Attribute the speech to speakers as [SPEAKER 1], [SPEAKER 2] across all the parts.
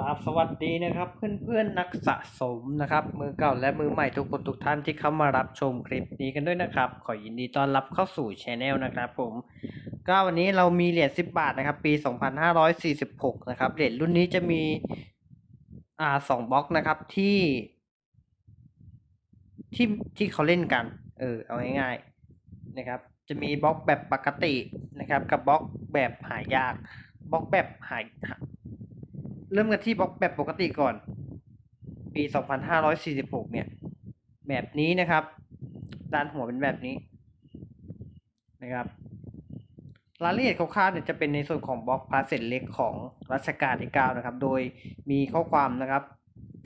[SPEAKER 1] ราบสวัสดีนะครับ เพื่อนๆนักสะสมนะครับ มือเก่าและมือใหม่ทุกคนทุกท่านที่เข้ามารับชมคลิปนี้กันด้วยนะครับ ขอยินดีต้อนรับเข้าสู่ช anel นะครับ ผมก็วันนี้เรามีเหรียญ10 บาทนะครับ ปี 2546 นะครับเหรียญรุ่นนี้จะมีอ่าสองบล็อกนะครับที่ ที่ที่เขาเล่นกัน เออเอาง่ายๆนะครับ จะมีบล็อกแบบปกตินะครับ กับบล็อกแบบหายากบล็อกแบบหาย เริ่มกันที่บล็อกแบบปกติก่อน ปี 2546 เนี่ย แบบนี้นะครับ ด้านหัวเป็นแบบนี้นะครับรายละเอียดคร่าวๆเนี่ยจะเป็นในส่วนของบล็อกพาสเซจเล็กของรัชกาลที่ 9 นะครับ โดยมีข้อความนะครับ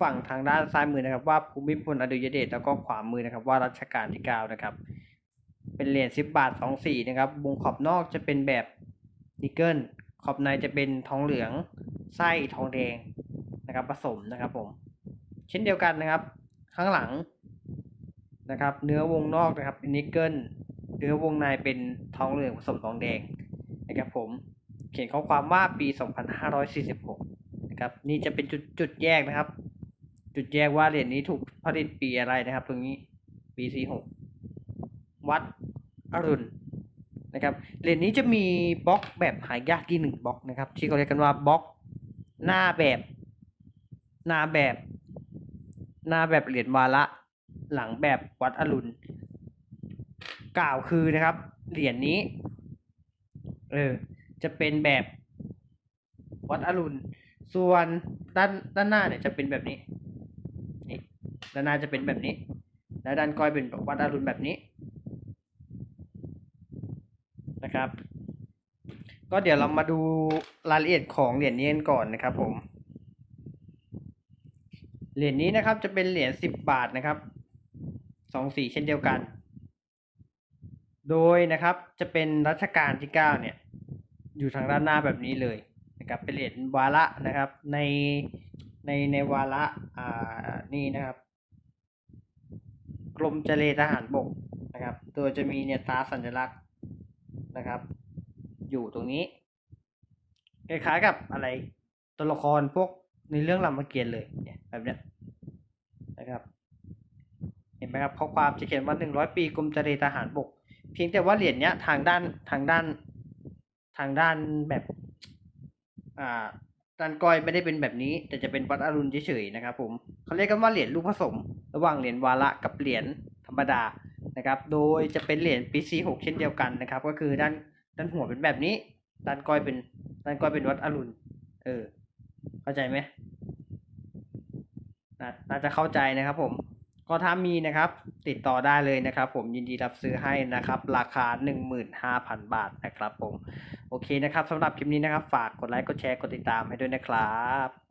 [SPEAKER 1] ฝั่งทางด้านซ้ายมือนะครับ ว่าภูมิพลอดุลยเดชแล้วก็ขวามือนะครับ ว่ารัชกาลที่ 9 นะครับ เป็นเหรียญ10 บาท 2 สีนะครับ วงขอบนอกจะเป็นแบบนิกเกิลขอบในจะเป็นทองเหลือง ไส้ทองแดงนะครับผสมนะครับผมเช่นเดียวกันนะครับ ข้างหลังนะครับ เนื้อวงนอกนะครับเป็นนิกเกิลเนื้อวงในเป็นทองเหลืองผสมทองแดงนะครับผมเขียนข้อความว่าปี 2546 นะครับนี่จะเป็นจุดจุดแยกนะครับ จุดแยกว่าเหรียญนี้ถูกผลิตปีอะไรนะครับ ตรงนี้ปี 46 วัดอรุณนะครับเหรียญนี้จะมีบล็อกแบบหายากที่หนึ่งบล็อกนะครับ ที่เขาเรียกกันว่าบล็อก หน้าแบบ หน้าแบบ หน้าแบบเหรียญวาระ หลังแบบวัดอรุณ กล่าวคือนะครับ เหรียญนี้ เออ จะเป็นแบบวัดอรุณ ส่วนด้านด้านหน้าเนี่ยจะเป็นแบบนี้ นี่ ด้านหน้าจะเป็นแบบนี้ และด้านก้อยเป็นแบบวัดอรุณแบบนี้นะครับ ก็เดี๋ยวเรามาดูรายละเอียดของเหรียญนี้กันก่อนนะครับผมเหรียญนี้นะครับจะเป็นเหรียญสิบบาทนะครับสองสีเช่นเดียวกัน โดยนะครับจะเป็นรัชกาลที่เก้าเนี่ย อยู่ทางด้านหน้าแบบนี้เลยนะครับเป็นเหรียญวาระนะครับ ในในในวาระอ่านี่นะครับ กรมเจรทหารบกนะครับโดยจะมีเนี่ยตราสัญลักษณ์นะครับ อยู่ตรงนี้คล้ายๆกับอะไรตัวละครพวกในเรื่องรามเกียรติ์เลยเนี่ยแบบเนี้ยนะครับ เห็นไหมครับข้อความจะเขียนว่าหนึ่งร้อยปีกรมเจรทหารบก เพียงแต่ว่าเหรียญเนี้ยทางด้านทางด้านทางด้านแบบอ่าด้านก้อยไม่ได้เป็นแบบนี้ แต่จะเป็นวัดอรุณเฉยๆนะครับผมเขาเรียกกันว่าเหรียญลูกผสม ระหว่างเหรียญวาระกับเหรียญธรรมดานะครับ โดยจะเป็นเหรียญปีซีหกเช่นเดียวกันนะครับ ก็คือด้าน ด้านหัวเป็นแบบนี้ ด้านก้อยเป็นด้านก้อยเป็นวัดอรุณ เออ เข้าใจไหมน,น่าจะเข้าใจนะครับผม ก็ถ้ามีนะครับ ติดต่อได้เลยนะครับ ผมยินดีรับซื้อให้นะครับ ราคา 15,000 บาทนะครับผม โอเคนะครับสำหรับคลิปนี้นะครับ ฝากกดไลค์กดแชร์กดติดตามให้ด้วยนะครับ